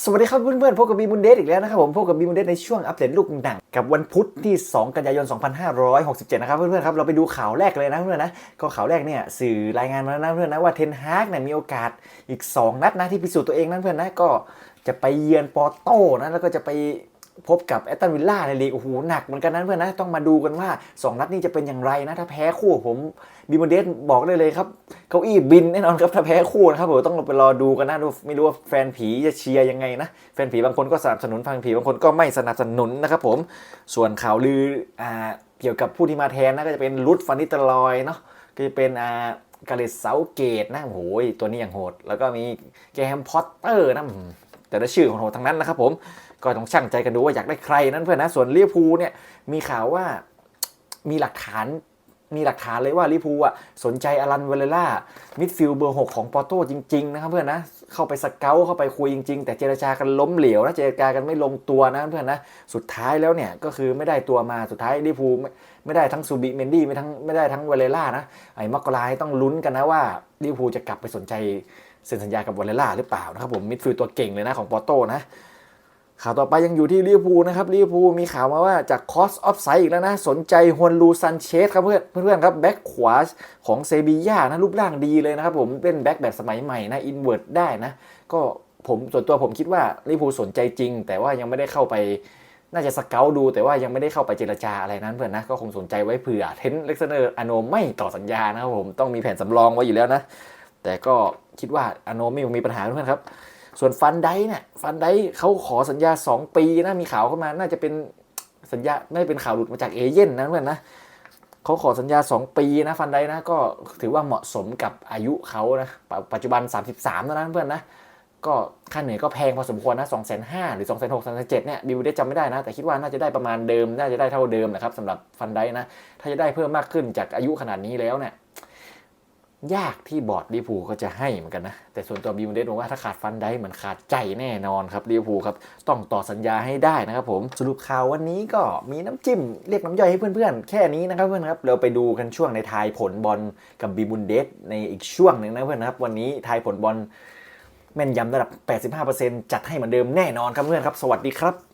สวัสดีครับเพื่อนๆพบกับบีมุนเดสอีกแล้วนะครับผมพบกับบีมุนเดสในช่วงอัปเดตลูกหนังกับวันพุธที่ 2 กันยายน 2567 นะครับเพื่อนๆครับเราไปดูข่าวแรกเลยนะเพื่อนๆนะก็ข่าวแรกเนี่ยสื่อรายงานมาแล้วนะเพื่อนนะว่าเทนฮากเนี่ยมีโอกาสอีก 2 นัดนะที่พิสูจน์ตัวเองนะเพื่อนนะก็จะไปเยือนปอโต้นะแล้วก็จะไป พบกับแอตตันวิลล่าในลีกโอ้โหหนักเหมือนกันนะเพื่อนนะต้องมาดูกันว่า 2 นัดนี้จะเป็นอย่างไรนะ ถ้าแพ้คู่ผมบีมเดสบอกได้เลยครับเก้าอี้บินแน่นอนครับถ้าแพ้คู่นะครับผมต้องไปรอดูกันนะดูไม่รู้ว่าแฟนผีจะเชียร์ยังไงนะ แฟนผีบางคนก็สนับสนุนแฟนผีบางคนก็ไม่สนับสนุนนะครับผมส่วนข่าวลืออ่าเกี่ยวกับผู้ที่มาแทนนะก็จะเป็นรุดฟันนิตลอยเนาะก็จะเป็นอ่ากาเลสเซาเกตนะโอ้โหตัวนี้อย่างโหด แล้วก็มีแกมพอตเตอร์นะแต่ละชื่อของโหดทั้งนั้นนะครับผม ก็ต้องช่างใจกันดูว่าอยากได้ใครนั้นเพื่อนนะส่วนลิเวอร์พูลเนี่ยมีข่าวว่ามีหลักฐานมีหลักฐานเลยว่าลิวพูอะสนใจอลันเวเลล่ามิดฟิลด์เบอร์6ของปอร์โต้จริง ๆ นะครับเพื่อนนะ เข้าไปสเกลเข้าไปคุยจริง ๆ แต่เจรจากันล้มเหลวนะเจรจากันไม่ลงตัวนะเพื่อนนะ สุดท้ายแล้วเนี่ยก็คือไม่ได้ตัวมาสุดท้ายลิวพูไม่ไม่ได้ทั้งซูบิเมนดี้ไม่ทั้งไม่ได้ทั้งเวเลล่านะไอ้มักกลายต้องลุ้นกันนะว่าลิวพูจะกลับไปสนใจเซ็นสัญญากับเวเลล่าหรือเปล่านะครับผมมิดฟิลด์ตัวเก่งเลยนะของปอร์โต้นะ ข่าวต่อไปยังอยู่ที่ลิเวอร์พูลนะครับลิเวอร์พูลมีข่าวมาว่าจากคอสออฟไซด์อีกแล้วนะ สนใจฮวนลูซันเชสครับเพื่อนเพื่อนครับแบ็คขวาของเซบีย่านะรูปร่างดีเลยนะครับผมเป็นแบ็คแบบสมัยใหม่นะอินเวิร์ดได้นะ ก็ผมส่วนตัวผมคิดว่าลิเวอร์พูลสนใจจริง แต่ว่ายังไม่ได้เข้าไปน่าจะสเกลดูแต่ว่ายังไม่ได้เข้าไปเจรจาอะไรนั้นเพื่อนนะก็คงสนใจไว้เผื่อเทนเล็กซเนอร์อโนไม่ต่อสัญญานะครับผมต้องมีแผนสำรองไว้อยู่แล้วนะ แต่ก็คิดว่าอโนไม่มีปัญหาเพื่อนครับ ส่วนฟันไดเนี่ยฟันไดเขาขอสัญญา 2 ปีนะมีข่าวเข้ามาน่าจะเป็นสัญญาไม่เป็นข่าวหลุดมาจากเอเย่นนะเพื่อนนะเขาขอสัญญา 2 ปีนะฟันไดนะก็ถือว่าเหมาะสมกับอายุเขานะปปัจจุบัน 33แล้วนะเพื่อนนะก็ค่าเหนื่อยก็แพงพอสมควรนะ2 5 0 0 0หรือ2 6 0 0 0 2 7 0 0เนี่ยบิวได้จำไม่ได้นะ แต่คิดว่าน่าจะได้ประมาณเดิม น่าจะได้เท่าเดิมนะครับสำหรับฟันไดนะ ถ้าจะได้เพิ่มมากขึ้นจากอายุขนาดนี้แล้วเนี่ย ยากที่บอร์ดลิเวอร์พูลเขาจะให้เหมือนกันนะ แต่ส่วนตัวบิวเดสบอกว่าถ้าขาดฟันได้เหมือนขาดใจแน่นอนครับลิเวอร์พูลครับ ต้องต่อสัญญาให้ได้นะครับผม สรุปข่าววันนี้ก็มีน้ำจิ้ม เรียกน้ำย่อยให้เพื่อนๆ แค่นี้นะครับเพื่อนครับ เราไปดูกันช่วงในทายผลบอลกับบีบุนเดสในอีกช่วงหนึ่งนะเพื่อนครับ วันนี้ทายผลบอลแม่นยำระดับ 85%จัดให้เหมือนเดิมแน่นอนครับเพื่อนครับ สวัสดีครับ